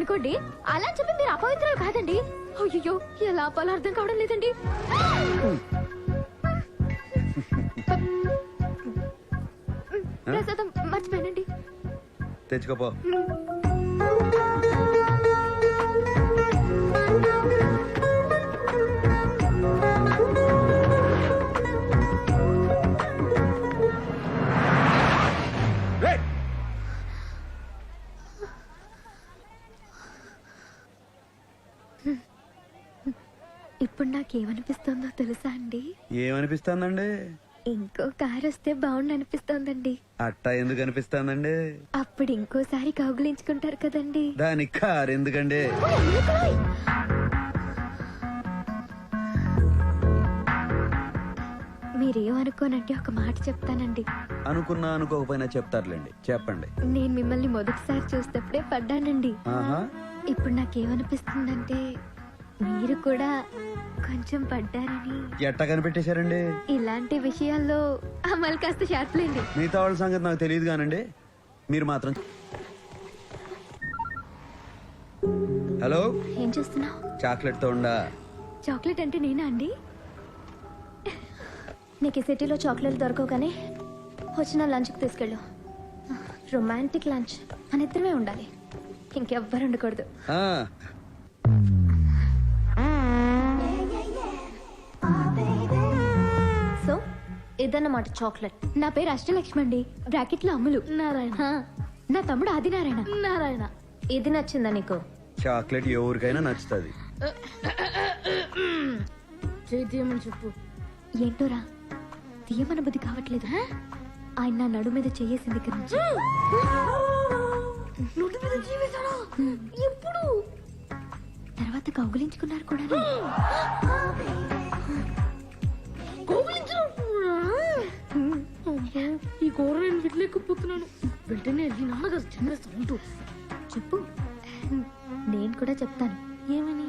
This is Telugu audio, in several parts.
అనుకోండి అలా చెప్పి మీరు అపవిత్రాలు కాదండి. అయ్యో ఎలా ఆపాలో అర్థం కావడం లేదండి. ప్రసాదం మర్చిపోయానండి. తెచ్చుకోపో. ఇప్పుడు నాకేమనిపిస్తుందో తెలుసా అండి? ఏమనిపిస్తుందండి? ఇంకో కారు వస్తే బాగుండు అనిపిస్తోందండి అట్టా ఎందుకు అనిపిస్తుందండి? అప్పుడు ఇంకోసారి కౌగులించుకుంటారు కదండి. దానికి కారు ఎందుకండి? మీరేమనుకోనంటే ఒక మాట చెప్తానండి. అనుకున్నా అనుకోకపోయినా చెప్తారులేండి. చెప్పండి. నేను మిమ్మల్ని మొదటిసారి చూసేటప్పుడే పడ్డానండి. ఇప్పుడు నాకేమనిపిస్తుందంటే మీరు కూడా కొంచెం పడ్డారని. ఎట్టా కనిపెట్టేశారండి? ఇలాంటి విషయాల్లో అమలు కాస్త షార్ప్లేండి మిగతా వాళ్ళ సంగతి నాకు తెలియదు కానండి. మీరు మాత్రం హలో? ఏం చేస్తున్నావు? చాక్లెట్తో ఉండా? చాక్లెట్ అంటే నేనా అండి? నీకు ఈ సిటీలో చాక్లెట్ దొరకవు కానీ వచ్చిన లంచ్కి తీసుకెళ్ళు. Romantic lunch. మన ఇద్దరమే ఉండాలి. ఇంకెవ్వరు ఉండకూడదు. ఇదన్నమాట చాక్లెట్. నా పేరు అష్టలక్ష్మి అండి బ్రాకెట్లో అమ్ములు. నారాయణ. నా తమ్ముడు ఆదినారాయణ. నారాయణ. ఇది నచ్చిందా నీకు? చాక్లెట్ ఎవరికైనా నచ్చుతుంది. చేద్దామని చెప్పు. ఏంటోరా? తీయమన బుద్ధి కావట్లేదు ఆయన నా నడు మీద చేయేసింది ఎప్పుడు? తర్వాత కౌగులించుకున్నారు కూడా ఈ కూర నేను విడలేకపోతున్నాను వెంటనే వెళ్ళి నాన్నగారు చంపేస్తా ఉంటూ చెప్పు. నేను కూడా చెప్తాను. ఏమని?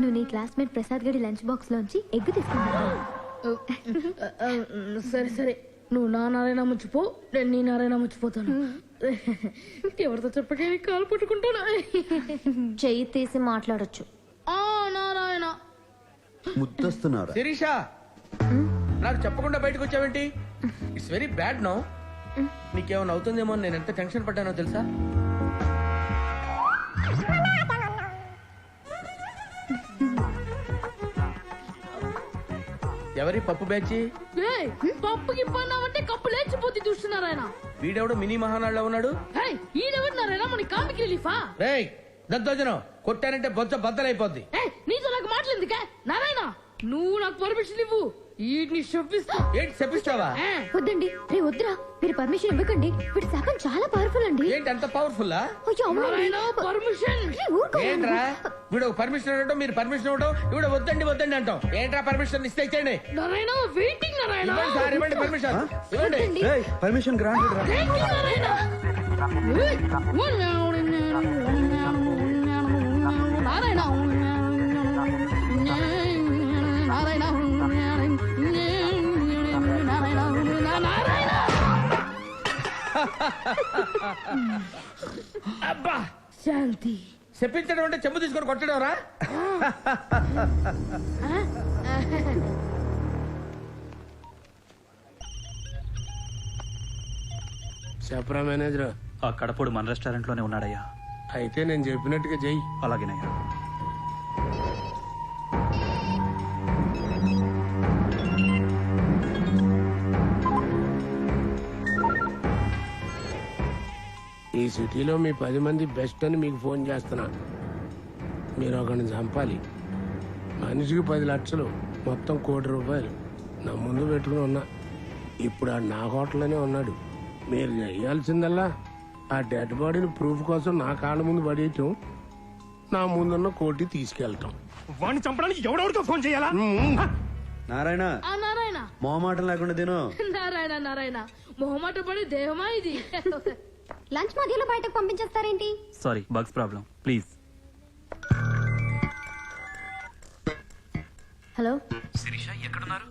నువ్వు నీ క్లాస్మేట్ ప్రసాద్ గడి లంచ్ బాక్స్ లోంచి ఎగ్ తీసుకున్నావు సరే సరే. నువ్వు నా నారాయణ ముచ్చిపో నేను నీ నారాయణ ముచ్చిపోతాను ఎవరితో చెప్పకే కాలు పట్టుకుంటాను? చెయ్యి తీసి మాట్లాడొచ్చు. ఆ నారాయణ. ముద్దొస్తున్నారా? శిరీష! నాకు చెప్పకుండా బయటకు వచ్చావేంటి? ఇట్స్ వెరీ బ్యాడ్ నో నీకేమైనా అవుతుందేమో అని నేను ఎంత టెన్షన్ పడ్డానో తెలుసా? ఎవరి పప్పు బ్యాచి? ఏయ్, పప్పుకి ఇప్పన్నామంటే కప్పు లేచిపోతే చూస్తున్నారాయన వీడెవడు మినీ మహానాడులో ఉన్నాడు? ఈడెవరు నారాయణ మన కామిక్ రిలీఫా రేయ్ దద్దోజనం కొట్టానంటే బొచ్చ బద్దలైపోద్ది. ఏయ్, నీతో నాకు మాట్లాడిందికా నారాయణ నువ్వు నాకు పర్మిషన్ ఇవ్వు. వీటిని చెప్పిస్తా ఏంటి చెప్పిస్తావా ఆ, వద్దండి రే వద్దురా మీరు పర్మిషన్ ఇవ్వకండి వీడి శాఖం చాలా పవర్ఫుల్ అండి ఏంటి అంత. నారాయణ పర్మిషన్. ఏంట్రా వీడు పర్మిషన్ ఇవ్వడం మీరు పర్మిషన్ ఇవ్వడం ఇవిడ వద్దండి వద్దండి అంటాం ఏంట్రా పర్మిషన్ ఇస్తే ఇచ్చేయండి నారాయణ వెయిటింగ్ నారాయణ ఇవ్వండి సార్ ఇవ్వండి పర్మిషన్ ఇవ్వండి. పర్మిషన్ గ్రాంటెడ్ రా నారాయణ అబ్బా! శాంతి. చెప్పించడం అంటే చెంబు తీసుకొని కొట్టడం రా చెప్పరా మేనేజర్? ఆ కడపడు మన రెస్టారెంట్లోనే ఉన్నాడయ్యా. అయితే నేను చెప్పినట్టుగా చెయ్యి. అలాగేనయ్యా. ఈ సిటీలో మీ పది మంది బెస్ట్ అని మీకు ఫోన్ చేస్తున్నా. మీరు ఒకరిని చంపాలి. మనిషికి పది లక్షలు మొత్తం కోటి రూపాయలు. నా ముందు పెట్టుకుని ఉన్నా. ఇప్పుడు ఆ నా హోటల్లోనే ఉన్నాడు. మీరు చేయాల్సిందల్లా. ఆ డెడ్ బాడీని ప్రూఫ్ కోసం నా కాళ్ళ ముందు పడేయటం. నా ముందున్న కోటి తీసుకెళ్ళటం. వాడిని చంపడానికి ఎవడెవరితో ఫోన్ చేయాలా? నారాయణ. ఆ నారాయణ. మొహమాటం లేకుండా తిను. నారాయణ నారాయణ. మొహమాట పడి దేహమా ఇది? లంచ్ మధ్యలో బయటకు పంపించేస్తారేంటి? Sorry bugs problem please hello? Sirisha ఎక్కడున్నారు?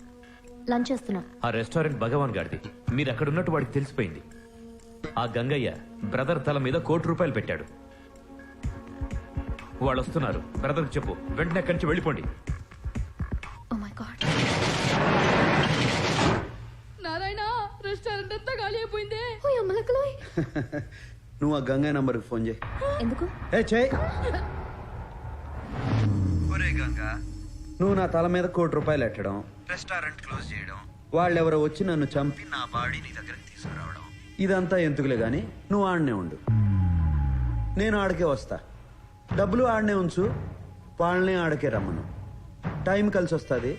లంచ్ చేస్తున్నా. ఆ రెస్టారెంట్ భగవాన్ గారిది. మీరు అక్కడ ఉన్నట్టు వాడికి తెలిసిపోయింది. ఆ గంగయ్య బ్రదర్ తల మీద కోటి రూపాయలు పెట్టాడు. వాళ్ళు వస్తున్నారు బ్రదర్ చెప్పు. వెంటనే అక్కడి నుంచి వెళ్ళిపోండి. నువ్వు ఆ గంగా నంబర్కి ఫోన్ చేయి. ఎందుకు? ఏ చేయి. ఒరే గంగా. నువ్వు నా తల మీద కోటి రూపాయలు ఎట్టడం రెస్టారెంట్ క్లోజ్ చేయడం వాళ్ళెవరో వచ్చి నన్ను చంపి నా బాడీ నీ దగ్గరికి తీసుకురావడం. ఇదంతా ఎందుకులే గాని నువ్వు ఆడనే ఉండు. నేను ఆడకే వస్తా. డబ్బులు ఆడనే ఉంచు వాళ్ళనే ఆడకే రమ్మను. టైం కలిసి వస్తుంది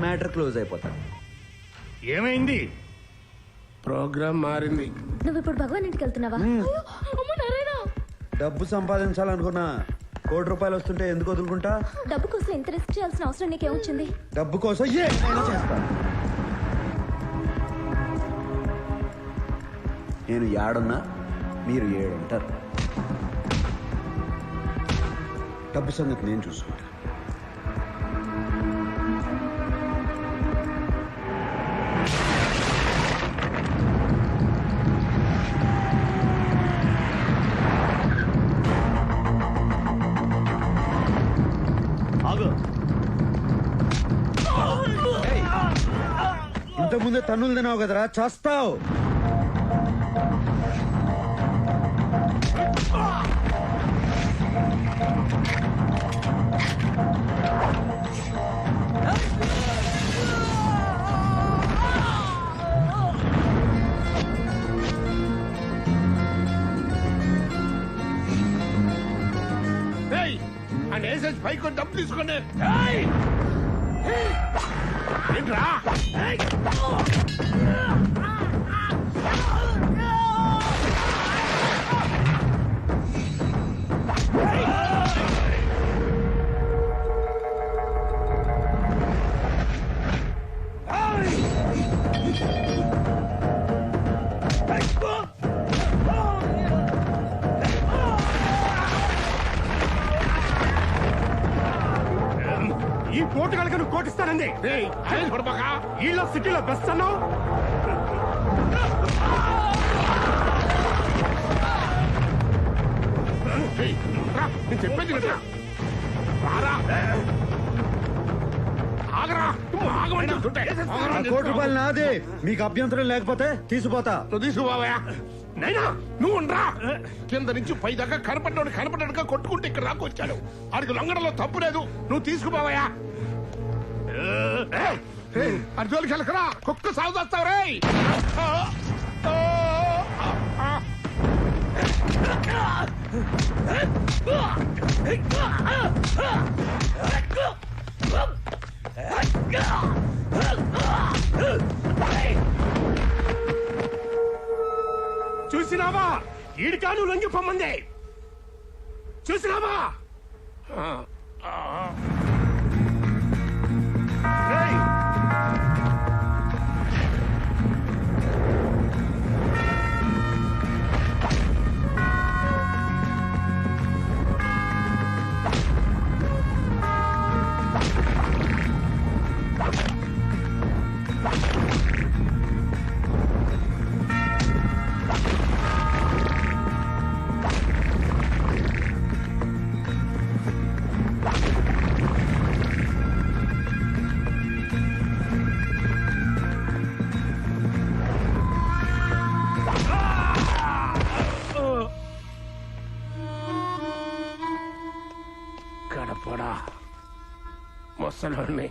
మ్యాటర్ క్లోజ్ అయిపోతుంది. ఏమైంది? ప్రోగ్రామ్ మారింది. నువ్వు ఇప్పుడు భగవాన్ ఇంటికి వెళ్తున్నావా? అమ్మ నారాయణ. డబ్బు సంపాదించాలనుకున్నా కోటి రూపాయలు వస్తుంటే ఎందుకు వదులుకుంటా? డబ్బు కోసం ఎంత రిస్క్ చేయాల్సిన అవసరం నీకేమొచ్చింది? డబ్బు కోసం ఏమైనా చేస్తా. నేను ఏడున్నా మీరు ఏడుంటారు. డబ్బు సంగతి నేను చూసుకుంటా. ఇంతకుముందే తన్నులు తినావు కదరా? చేస్తావు. ఏయ్ పైకి డబ్బు తీసుకోండి కొడబాక. ఈలో సిటీలో బెస్ట్ అన్నావు రా, నేను చెప్పేది ఆ కోటి రూపాయలు నాదే. మీకు అభ్యంతరం లేకపోతే తీసిపోతా నువ్వు తీసుకుపోవా నైనా నువ్వు ఉండరా. కింద నుంచి పై దాకా కనపడ్డాడు కనపడ్డాడుగా కొట్టుకుంటే ఇక్కడ దాకా వచ్చాడు. ఆడికి లొంగడంలో తప్పు లేదు. నువ్వు తీసుకుపోవా అర్జున్కి వెళ్ళకరా కుక్క సాగు చేస్తావు రే చూసినావా? ఈడికాను లొంగిపోమ్మంది చూసినావా उन्होंने